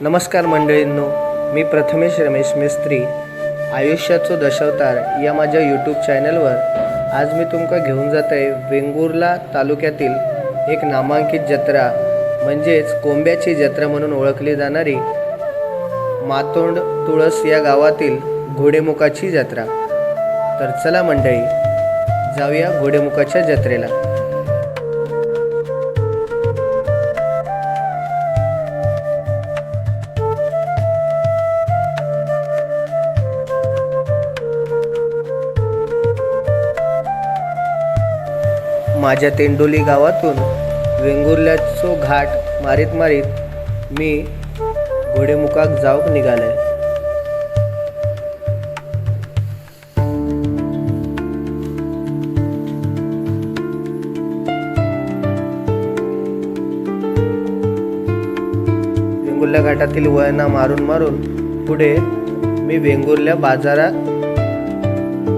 नमस्कार मंडळींनो मी प्रथमेश रमेश मिस्त्री आयुष्याचो दशावतार या माझ्या यूट्यूब चॅनलवर आज मी तुमका घेऊन जात आहे वेंगुर्ला तालुक्यातील एक नामांकित जत्रा म्हणजेच कोंब्याची जत्रा म्हणून ओळखली जाणारी मातोंड तुळस या गावातील घोडेमुखाची जत्रा. तर चला मंडळी जाऊया घोडेमुखाच्या जत्रेला. माझ्या तेंडोली गावातून वेंगुर्ल्याचो घाट मारीत मारीत मी घोडेमुखाक जाऊक निघाले. वेंगुर्ल्या घाटातील वळणा मारून मारून पुढे मी वेंगुर्ल्या बाजारात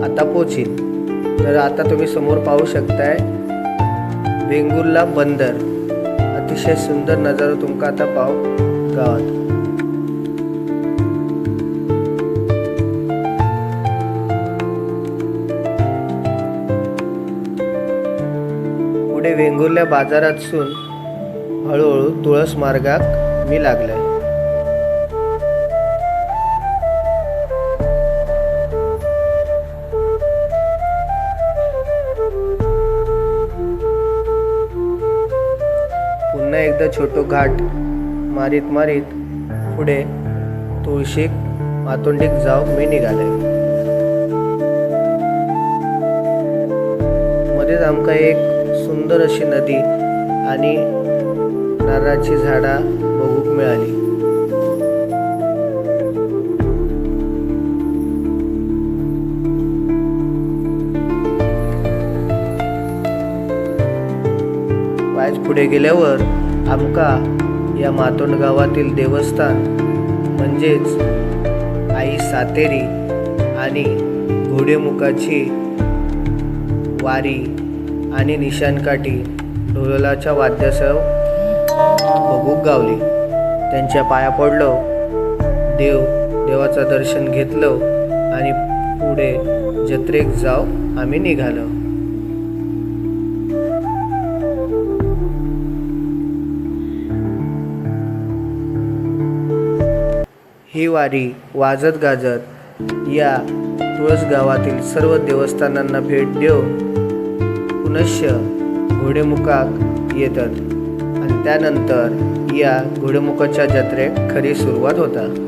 आता पोचीन. तर आता तुम्ही समोर पाहू शकताय वेंगुर्ला बंदर. अतिशय सुंदर नजारा तुमका आता पाव गावात. पुढे वेंगुर्ल्या बाजारातसून हळूहळू तुळस मार्गाक मी लागलाय. प्रसिद्ध छोटो घाट मारीत मारीत पुढे तुळशीक मातोंडीक जाऊन मी निघाले. मध्येच आमका एक सुंदर अशी नदी आणि नारळाची झाडा बघूक मिळाली. वायच पुढे गेल्यावर आमका या मातोंड गावातील देवस्थान म्हणजेच आई सातेरी आणि घोडेमुखाची वारी आणि निशाणकाठी ढोलाच्या वाद्यासह बघूक गावली. त्यांच्या पाया पडलो. देव देवाचं दर्शन घेतलं आणि पुढे जत्रेक जाऊ आम्ही निघालो. ही वारी वाजत गाजत या तुळस गावातील सर्व देवस्थानांना भेट देऊन पुनश्च घोडेमुखाक येतात. आणि त्यानंतर या घोडेमुखाच्या जत्रेक खरी सुरुवात होता.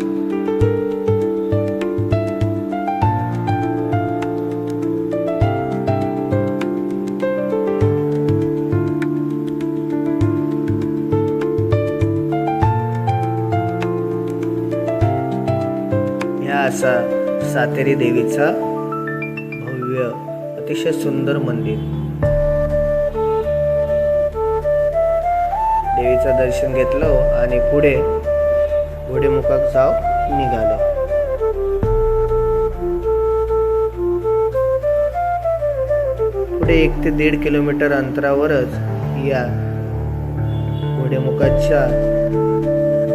असा सातेरी देवीचा भव्य अतिशय सुंदर मंदिर. देवीचं दर्शन घेतलं आणि पुढे घोडेमुखाक जाव निघालो. पुढे एक ते दीड किलोमीटर अंतरावरच या घोडेमुखाच्या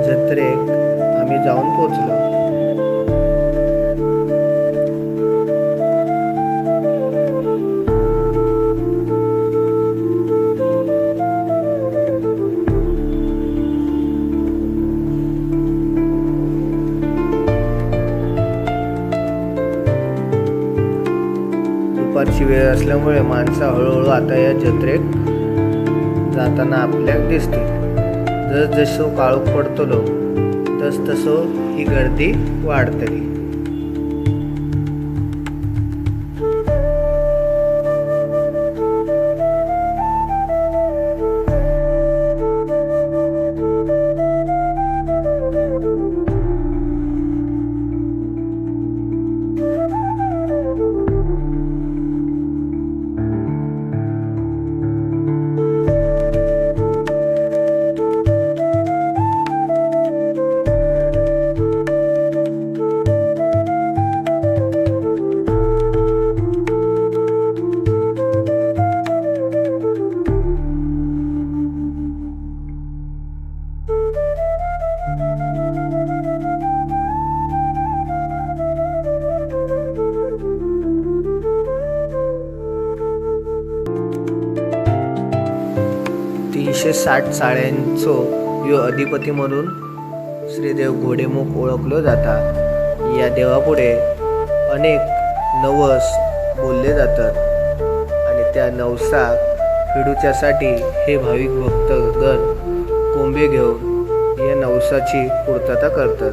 जत्रेक आम्ही जाऊन पोचलो वेळ असल्यामुळे माणसं हळूहळू आता या जत्रेत जाताना आपल्याक दिसतील. जस जसो काळोख पडतलो तसतसो ही गर्दी वाढतली. साठ साळ्यांचो ह्यो अधिपती म्हणून श्रीदेव घोडेमुख ओळखलो जाता. या देवापुढे अनेक नवस बोलले जातात आणि त्या नवसाक फिडूच्यासाठी हे भाविक भक्तगण कोंबे घेऊन या नवसाची पूर्तता करतात.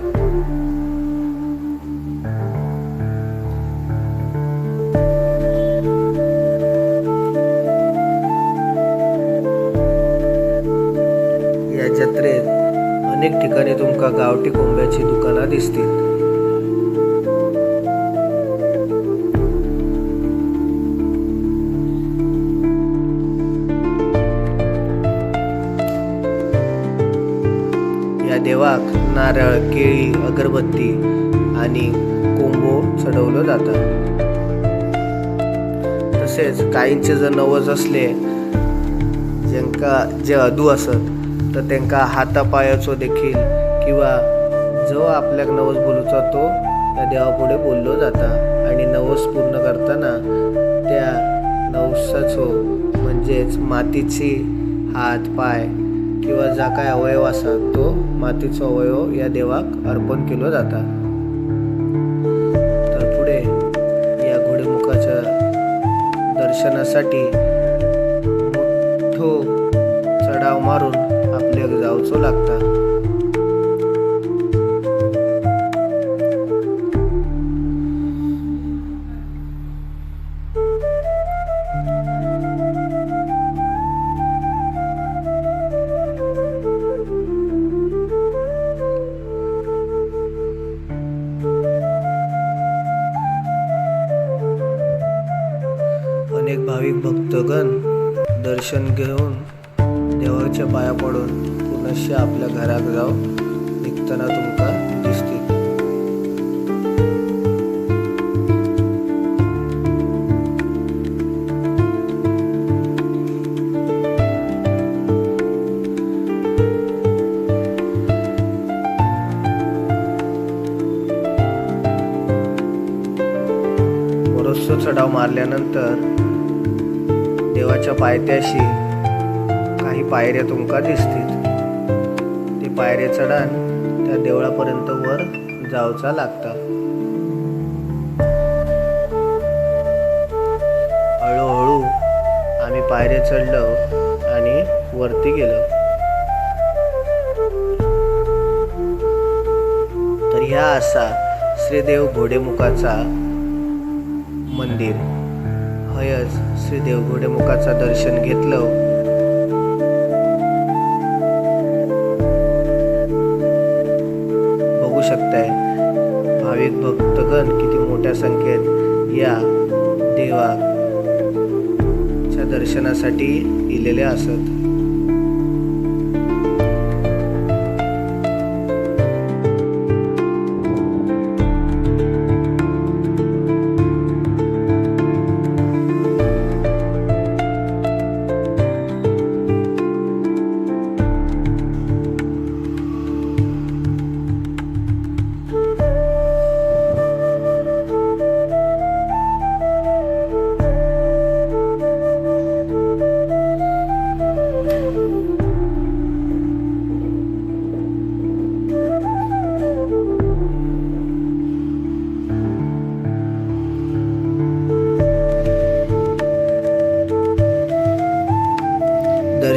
तुका तुमका गावठी कोंब्याची दुकानं दिसतील. या देवाक नारळ केळी अगरबत्ती आणि कोंबो चढवलं जातं. तसेच काहींचे जर नवज असले ज्यांका जे अदू असत तर त्यांका हातापायाचो देखील किंवा जो आपल्याक नवस बोलूचा तो त्या देवापुढे बोललो जाता. आणि नवस पूर्ण करताना त्या नवसाचो म्हणजेच मातीची हात पाय किंवा जा काय अवयव असा तो मातीचो अवयव या देवाक अर्पण केलो जाता. तर पुढे या घोडेमुखाच्या दर्शनासाठी मोठो चढाव मारून आपल्याक जावचो लागता. अनेक भाविक भक्तगण दर्शन घेऊन देवाच्या पाया पडून पुनश्च आपल्या घरात जाऊ निघताना तुमका दिसतील. बरोचसो चढाव मारल्यानंतर देवाच्या पायथ्याशी काही पायऱ्या तुमका दिसतील. ते पायरे चढान त्या देवळापर्यंत वर जावचा लागता. हळूहळू आम्ही पायरे चढलो आणि वरती गेलो. तर ह्या असा श्रीदेव घोडेमुखाचा मंदिर. हयच श्री देवघोडेमुखाचा दर्शन घेतलं. बघू शकताय भाविक भक्तगण किती मोठ्या संख्येत या देवाच्या दर्शनासाठी दिलेले असत.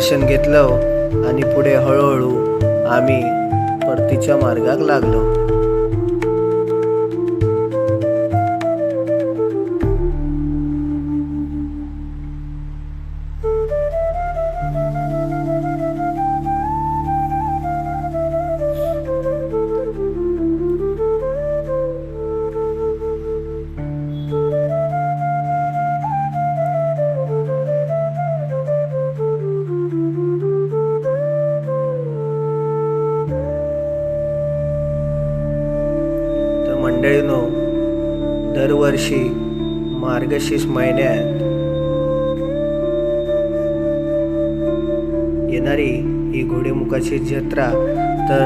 दर्शन घेतलं आणि पुढे हळूहळू आम्ही परतीच्या मार्गाक लागलो. मंडळीनो दरवर्षी मार्गशीर्ष महिन्यात येणारी ही घोडेमुखाची जत्रा तर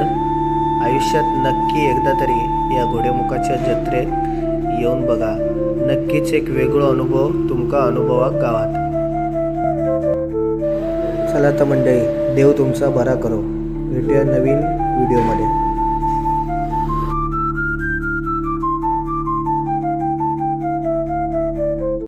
आयुष्यात नक्की एकदा तरी या घोडेमुखाच्या जत्रेत येऊन बघा. नक्कीच एक वेगळो अनुभव तुमका अनुभवाक गावात. चला तर मंडळी देव तुमचा बरा करो. भेटूया नवीन व्हिडिओमध्ये.